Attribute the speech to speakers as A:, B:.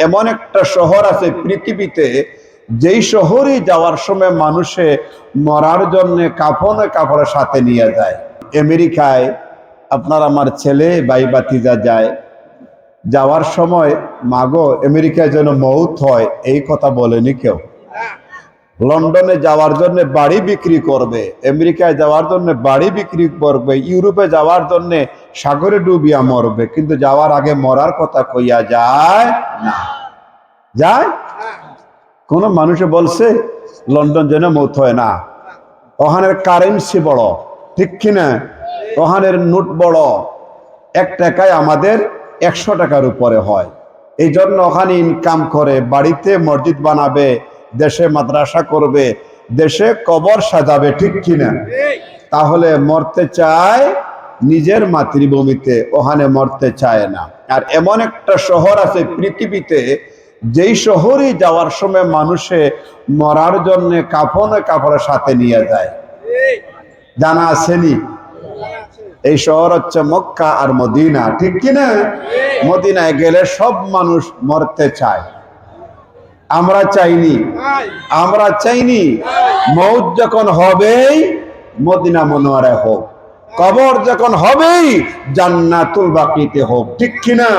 A: এমন একটা শহর আছে পৃথিবীতে, যেই শহরে যাওয়ার সময় মানুষে মরার জন্য কাফনে কাপড়ের সাথে নিয়ে যায়। আমেরিকায় আপনার আমার ছেলে বাই বাতিজা যায়। যাওয়ার সময়, মাগো, আমেরিকায় যেন মৌত হয়, এই কথা বলেনি কেউ? লন্ডনে যাওয়ার জন্য বাড়ি বিক্রি করবে, আমেরিকায় যাওয়ার জন্য বাড়ি বিক্রি করবে, ইউরোপে যাওয়ার জন্য সাগরে ডুবিয়া মরবে কিন্তু যাওয়ার আগে মরার কথা কইয়া যায় না। যায়? কোন মানুষে বলছে লন্ডন যেন মৌত হয় না। ওখানের কারেন্সি বড় ঠিক কিনা ওখানের নোট বড়। এক টাকায় আমাদের একশো টাকার উপরে হয়। এই জন্য ওখানে ইনকাম করে বাড়িতে মসজিদ বানাবে দেশে মাদ্রাসা করবে দেশে কবর সাজাবে ঠিক কিনা তাহলে মরতে চায় নিজের মাতৃভূমিতে ওখানে মরতে চায় না। আর এমন একটা শহর আছে পৃথিবীতে, যেই শহরে যাওয়ার সময় মানুষে মরার জন্য কাফনে কাপড়ের সাথে নিয়ে যায়। জানা আসেনি এই শহর হচ্ছে মক্কা আর মদিনা। ঠিক কিনা? মদিনায় গেলে সব মানুষ মরতে চায়। আমরা চাইনি। আমরা চাইনি। মৌত যখন হবেই মদিনা মনোয়ারে হোক। কবর যখন হবেই জান্নাতুল বাকিতে হোক ঠিক কিনা?